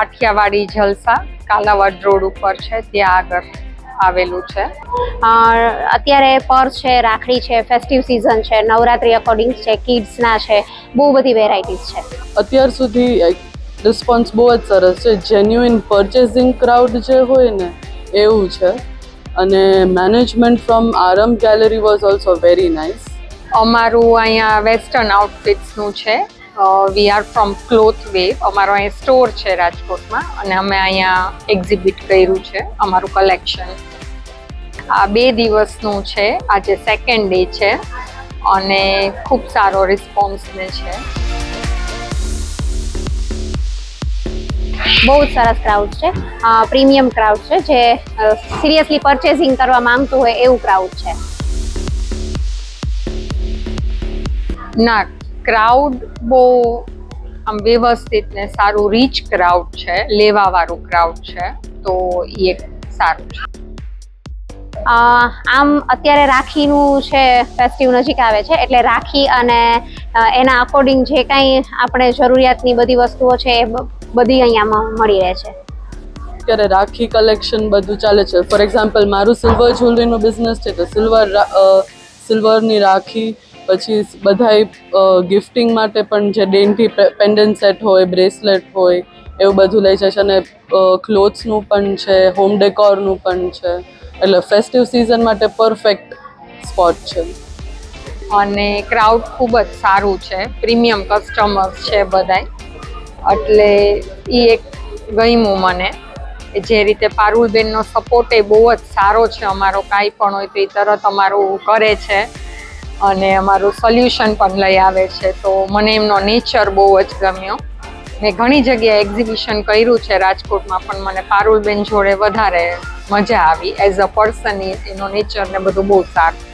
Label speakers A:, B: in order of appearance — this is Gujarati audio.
A: કાઠિયાવાડી જલસા કાલાવાડ રોડ ઉપર છે ત્યાં આગળ આવેલું છે.
B: અત્યારે પર્સ છે રાખડી છે ફેસ્ટિવ સિઝન છે નવરાત્રી અકોર્ડિંગ છે કિડ્સના છે બહુ બધી વેરાયટીઝ છે.
C: અત્યાર સુધી રિસ્પોન્સ બહુ જ સરસ છે. જેન્યુઇન પરચેસિંગ ક્રાઉડ જે હોય ને એવું છે. અને management from આરમ gallery was also very nice
A: અમારું અહીંયા વેસ્ટર્ન આઉટફિટ્સનું છે. We are from cloth wave અમારો અહીંયા સ્ટોર છે રાજકોટમાં અને અમે અહીંયા એક્ઝિબિટ કર્યું છે, અમારું કલેક્શન આ બે દિવસનું છે, આજે સેકન્ડ ડે છે અને ખૂબ સારો રિસ્પોન્સ ને છે.
B: બહુ જ સરસ ક્રાઉડ છે. પ્રીમિયમ ક્રાઉડ છે જે સિરિયસલી પરચેસિંગ કરવા માંગતું હોય એવું ક્રાઉડ છે.
A: ના ક્રાઉડ બહુ આમ વ્યવસ્થિત ને સારું રીચ ક્રાઉડ છે લેવાવાળું ક્રાઉડ છે તો એ એક સારું છે.
B: આમ અત્યારે રાખીનું છે ફેસ્ટિવ નજીક આવે છે એટલે રાખી અને એના અકોર્ડિંગ જે કાંઈ આપણે જરૂરિયાતની બધી વસ્તુઓ છે એ બધી અહીંયા મ- મળી રહે છે.
C: અત્યારે રાખી કલેક્શન બધું ચાલે છે. ફોર એક્ઝામ્પલ મારું સિલ્વર જ્વેલરીનો બિઝનેસ છે તો સિલ્વર સિલ્વરની રાખી પછી બધાય ગિફ્ટિંગ માટે પણ જે ડેન્ટી પેન્ડન્ટ સેટ હોય બ્રેસલેટ હોય, એવું બધું લઈ જાય છે અને ક્લોથ્સનું પણ છે હોમ ડેકોરનું પણ છે. એટલે ફેસ્ટિવ સિઝન માટે પરફેક્ટ સ્પોટ છે.
A: અને ક્રાઉડ ખૂબ જ સારું છે. પ્રીમિયમ કસ્ટમર્સ છે બધાય. એટલે એ એક ગમ્યું મને જે રીતે પારુલબેનનો સપોર્ટ એ બહુ જ સારો છે. અમારો કાંઈ પણ હોય તો એ તરત અમારું કરે છે. અને અમારું સોલ્યુશન પણ લઈ આવે છે. તો મને એમનો નેચર બહુ જ ગમ્યો. મેં ઘણી જગ્યાએ એક્ઝિબિશન કર્યું છે, રાજકોટમાં પણ મને પારુલબેન જોડે વધારે મજા આવી. એઝ અ પર્સન એનો નેચર ને બધું બહુ સારું.